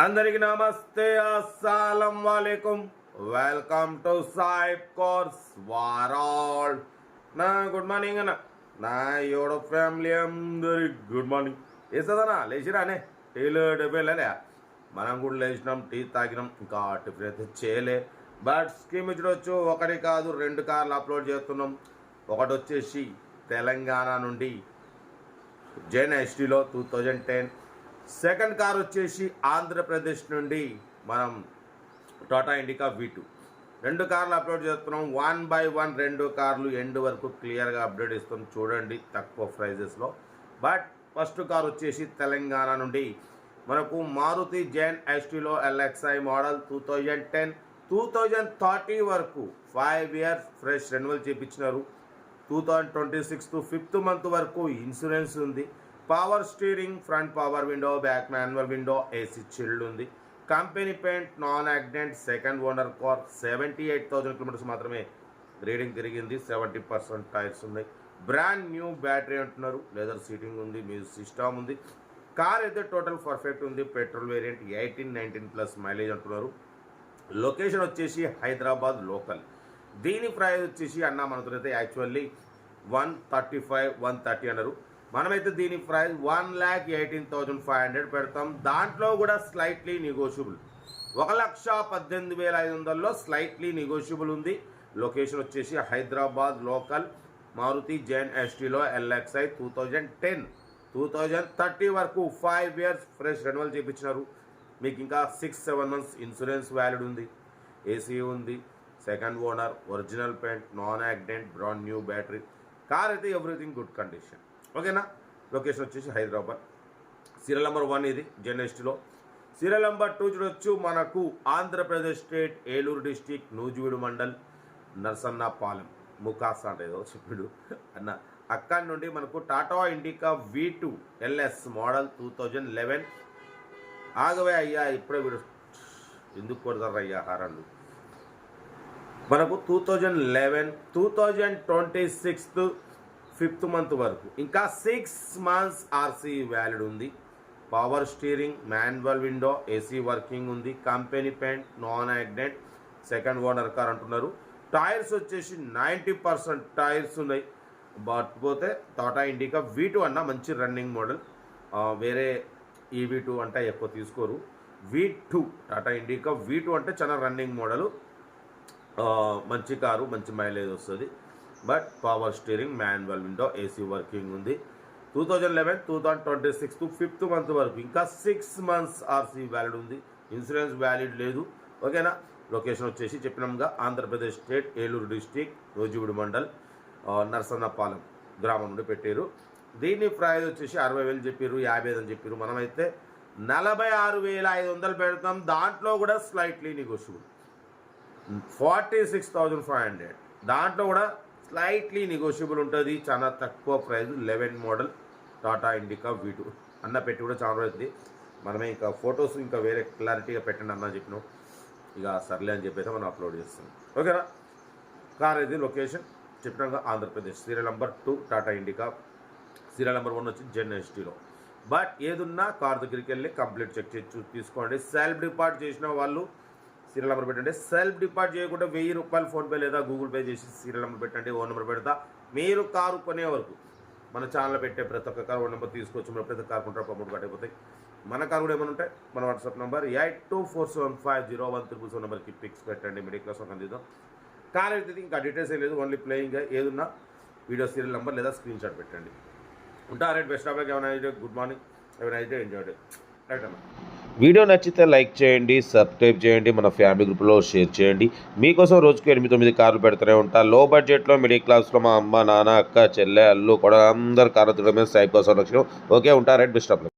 అందరికి నమస్తే. అస్సలం వాలేకుం. వెల్కమ్ టు సాయిబ్ కోర్స్ వారాల్. నా గుడ్ మార్నింగ్ అన్న. నా యోడ ఫ్యామిలీ అందరి గుడ్ మార్నింగ్. వేస్తుందన్నా లేచిరానే టీలు డబ్బే లేలే మనం కూడా లేచినాం టీ తాగినాం ఇంకా టిఫిన్ అయితే చేయలే. బట్ స్కీమ్ ఇచ్చడొచ్చు. ఒకటి కాదు రెండు కార్లు అప్లోడ్ చేస్తున్నాం. ఒకటి వచ్చేసి తెలంగాణ నుండి Zen ఎస్టీలో two thousand ten second car వచ్చేసి ఆంధ్రప్రదేశ్ నుండి మనం టాటా ఇండికా వి టూ. రెండు కార్లు అప్లోడ్ చేస్తున్నాం. వన్ బై వన్ రెండు కార్లు ఎండ్ వరకు క్లియర్గా అప్డేట్ ఇస్తాం చూడండి తక్కువ ప్రైజెస్లో. బట్ ఫస్ట్ కార్ వచ్చేసి తెలంగాణ నుండి మనకు Maruti Zen ఎస్టీలో LXi model two thousand ten two thousand thirty వరకు five years fresh renewal చేయించినారు two thousand twenty six to fifth month వరకు ఇన్సూరెన్స్ ఉంది. Power steering front power window back manual window AC chilled ఉంది. Company paint non accident second owner car seventy eight thousand kilometers మాత్రమే reading తిరిగింది. Seventy percent tyres ఉన్నాయి. Brand new battery అంటున్నారు. Leather seating ఉంది. Music system ఉంది. Car అయితే total perfect ఉంది. Petrol variant eighteen nineteen plus mileage అంటున్నారు. Location వచ్చేసి హైదరాబాద్ లోకల్. దీని ప్రైజ్ వచ్చేసి అన్న మనతో అయితే actually one thirty five one thirty అన్నారు. మనమైతే దీని price one lakh eighteen thousand five hundred పెడతాం. దాంట్లో కూడా స్లైట్లీ నెగోషియబుల్ ఒక లక్ష పద్దెనిమిది వేల ఐదు వందల్లో స్లైట్లీ నెగోషియబుల్ ఉంది. లొకేషన్ వచ్చేసి Hyderabad local Maruti Zen ఎస్టీలో LXi two thousand ten. Two thousand thirty వరకు ఫైవ్ ఇయర్స్ ఫ్రెష్ రెన్యువల్ చేయించినారు మీకు ఇంకా six seven months insurance valid ఉంది. ఏసీ ఉంది. Second owner original paint non accident brand new battery car అయితే everything good condition ఓకేనా? Location వచ్చేసి Hyderabad. Serial number one ఇది జర్నలిస్ట్లో. సీరియల్ నెంబర్ టూ చూడొచ్చు మనకు ఆంధ్రప్రదేశ్ స్టేట్ ఏలూరు డిస్టిక్ నూజివీడు మండల్ నర్సన్నపాలెం. ముఖాస్ అంటే ఏదో అన్న అక్కడి నుండి మనకు Tata Indica V two LS model two thousand eleven. ఆగవే అయ్యా ఇప్పుడే వీడు ఎందుకు కొడతారు అయ్యా హారాలు? మనకు two thousand eleven two thousand twenty sixth fifth month వరకు. ఇంకా సిక్స్ మంత్స్ ఆర్సీ వ్యాలిడ్ ఉంది. Power steering manual window AC working ఉంది. Company paint non accident second owner car అంటున్నారు. టైర్స్ వచ్చేసి నైంటీ పర్సెంట్ టైర్స్ ఉన్నాయి. బట్ పోతే Tata indica V two అన్న మంచి రన్నింగ్ మోడల్ వేరే ఈవీ టూ అంటే ఎక్కువ తీసుకోరు. V two Tata Indica V two అంటే చాలా రన్నింగ్ మోడల్ మంచి కారు మంచి మైలేజ్ వస్తుంది. But power steering manual window AC working ఉంది. Two thousand eleven two thousand twenty six to fifth month వరకు ఇంకా సిక్స్ మంత్స్ ఆర్సీ వ్యాలిడ్ ఉంది. Insurance valid లేదు. ఓకేనా? లొకేషన్ వచ్చేసి చెప్పినాంగా ఆంధ్రప్రదేశ్ స్టేట్ ఏలూరు డిస్టిక్ రోజువుడి మండల్ నరసన్నపాలెం గ్రామం నుండి పెట్టారు దీని ప్రైజ్ వచ్చేసి అరవై వేలు చెప్పారు యాభై ఐదు అని చెప్పారు మనమైతే నలభై ఆరు వేల ఐదు వందలు పెడతాం. దాంట్లో కూడా slightly negotiable forty six thousand five hundred దాంట్లో కూడా స్లైట్లీ నెగోషియబుల్ ఉంటుంది. చాలా తక్కువ price eleven model Tata Indica V two అన్న పెట్టి కూడా చాలా అవుతుంది మనమే ఇంకా ఫొటోస్ ఇంకా వేరే క్లారిటీగా పెట్టండి అన్న చెప్పినాం. ఇక సర్లే అని చెప్పేసి మనం అప్లోడ్ చేస్తాం. ఓకేనా? కార్ ఇది లొకేషన్? చెప్పినాక Andhra Pradesh. Serial number two Tata Indica. Serial number one వచ్చి జెన్ఎస్టీలో బట్ ఏదున్నా కార్ దగ్గరికి వెళ్ళి కంప్లీట్ చెక్ చేసి చూ- తీసుకోండి. సెల్ఫ్ డిపార్ట్ చేసిన వాళ్ళు సీరియల్ నెంబర్ పెట్టండి. సెల్ఫ్ డిపార్ట్ చేయకుండా వెయ్యి రూపాయలు ఫోన్పే లేదా గూగుల్ పే చేసి సీరియల్ నెంబర్ పెట్టండి. ఓన్ నెంబర్ పెడతా. మీరు కారు కొనే వరకు మన ఛానల్ పెట్టే ప్రతి ఒక్క కారు ఓ నెంబర్ తీసుకొచ్చి మన ప్రతి కారు కొంటారు అమౌంట్ కట్టయిపోతాయి మన కారు కూడా ఏమైనా ఉంటాయి? మన WhatsApp number eight two four seven five zero one triple seven నెంబర్కి పిక్స్ పెట్టండి. మిడిల్ క్లాస్ ఒక అందిద్దాం కార్ అయితే ఇంకా డీటెయిల్స్ ఏం లేదు. ఓన్లీ ప్లేయింగ్ ఏదున్నా వీడియో సీరియల్ నెంబర్ లేదా స్క్రీన్ షాట్ పెట్టండి. ఉంటా రైట్ బెస్ట్ ఆఫ్ ఏమైనా అయితే గుడ్ మార్నింగ్ ఏమైనా అయితే ఎంజాయ్ రైట్ అన్న వీడియో నచ్చితే లైక్ చేయండి సబ్స్క్రైబ్ చేయండి మన ఫ్యామిలీ గ్రూప్లో షేర్ చేయండి. మీకోసం రోజుకు ఎనిమిది తొమ్మిది కార్లు పెడుతూనే ఉంటా. లో బడ్జెట్లో మిడిల్ క్లాస్లో మా అమ్మ నాన్న అక్క చెల్లె అల్లు కూడా అందరు కార్లు తిరగడం మీద సైడ్ కోసం ఓకే ఉంటా రైట్ బెస్ట్ ఆఫ్